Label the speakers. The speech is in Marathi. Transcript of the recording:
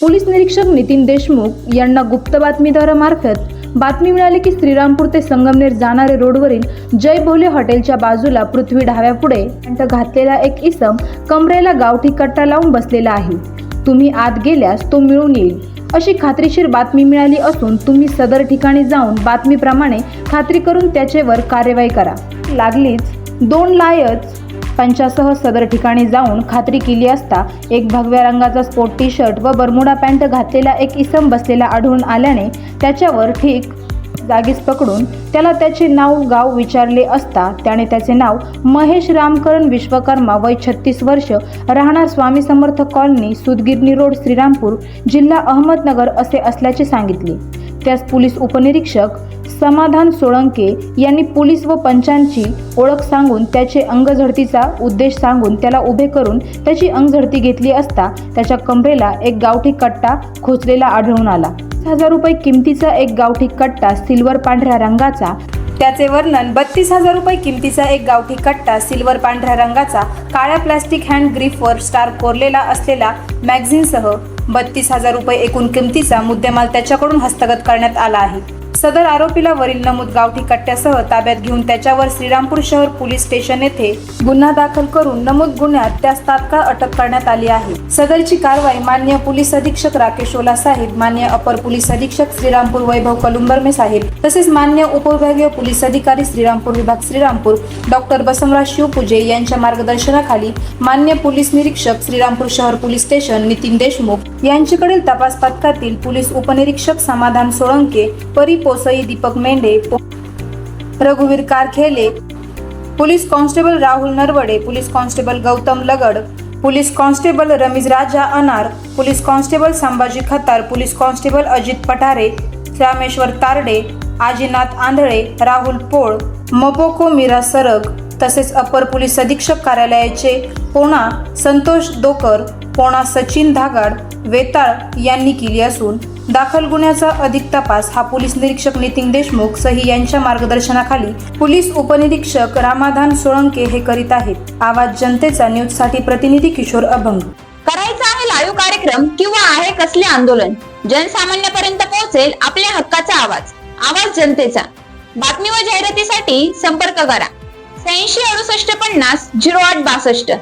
Speaker 1: पोलीस निरीक्षक नितीन देशमुख यांना गुप्त बातमीदारामार्फत बातमी मिळाली की श्रीरामपूर ते संगमनेर जाणारे रोडवरील जय भोले हॉटेलच्या बाजूला पृथ्वी ढाव्यापुढे घातलेला एक इसम कमरेला गावठी कट्टा लावून बसलेला आहे. तुम्ही आत गेल्यास तो मिळून येईल. अशी खात्रीशीर बातमी मिळाली असून तुम्ही सदर ठिकाणी जाऊन बातमीप्रमाणे खात्री करून त्याचेवर कार्यवाही करा. लागलीच दोन लायच पंचासह सदर ठिकाणी जाऊन खात्री केली असता एक भगव्या रंगाचा स्पोर्ट टी शर्ट व बरमुडा पॅन्ट घातलेला एक इसम बसलेला आढळून आल्याने त्याच्यावर ठीक जागीच पकडून त्याला त्याचे नाव गाव विचारले असता त्याने त्याचे नाव महेश रामकरण विश्वकर्मा वय छत्तीस वर्ष राहणार स्वामी समर्थ कॉलनी सुदगिरणी रोड श्रीरामपूर जिल्हा अहमदनगर असे असल्याचे सांगितले. त्यास पोलीस उपनिरीक्षक समाधान सोळंके यांनी पोलीस व पंचांची ओळख सांगून त्याचे अंगझडतीचा उद्देश सांगून त्याला उभे करून त्याची अंगझडती घेतली असता त्याच्या कमरेला एक गावठी कट्टा खोचलेला आढळून आला. हजार रुपये किमतीचा एक गावठी कट्टा सिल्वर पांढऱ्या रंगाचा त्याचे वर्णन बत्तीस हजार रुपये किमतीचा एक गावठी कट्टा सिल्वर पांढऱ्या रंगाचा काळ्या प्लास्टिक हँड ग्रीफवर स्टार कोरलेला असलेला मॅगझिनसह बत्तीस हजार रुपये एकूण किमतीचा मुद्देमाल त्याच्याकडून हस्तगत करण्यात आला आहे. सदर आरोपीला वरील नमूद गावठी कट्ट्यासह ताब्यात घेऊन त्याच्यावर श्रीरामपूर शहर पोलीस स्टेशन येथे गुन्हा दाखल करून नमूद गुन्ह्यात त्यास तात्काळ अटक करण्यात आली आहे. सदरची कारवाई मान्य पोलीस अधीक्षक राकेश ओला साहेब मान्य अपर पोलीस अधीक्षक श्रीरामपूर वैभव कलुंबर्मे साहेब तसेच मान्य उपविभागीय पोलीस अधिकारी श्रीरामपूर विभाग श्रीरामपूर डॉक्टर बसवराज शिवपूजे यांच्या मार्गदर्शनाखाली मान्य पोलीस निरीक्षक श्रीरामपूर शहर पोलीस स्टेशन नितीन देशमुख यांच्याकडील तपास पथकातील पोलीस उपनिरीक्षक समाधान सोळंके परी पोसई दीपक मेंढे रघुवीर Karkhele police constable Rahul Narwade police constable Gautam Lagad police constable Ramiz Raja Anar police constable Sambhaji Khatar police constable Ajit Pathare Rameshwar Tarde Ajinath Andhale Rahul Pol मपोको Meera Sarag तसेच अपर पोलीस अधीक्षक कार्यालयाचे पोणा संतोष दोकर पोणा सचिन धागाड वेताळ यांनी केली असून दाखल गुन्ह्याचा अधिक तपास हा पोलीस निरीक्षक नितीन देशमुख सही यांच्या मार्गदर्शनाखाली पोलीस उपनिरीक्षक रामाधान सोळंके हे करीत आहेत. आवाज जनतेचा न्यूजसाठी प्रतिनिधी किशोर अभंग.
Speaker 2: करायचा आहे लाईव्ह कार्यक्रम किंवा आहे कसले आंदोलन? जनसामान्यापर्यंत पोहोचेल आपल्या हक्काचा आवाज. आवाज जनतेचा. बातमी व जाहिरातीसाठी संपर्क करा. शहाऐंशी अडुसष्ट पन्नास झिरो आठ बासष्ट.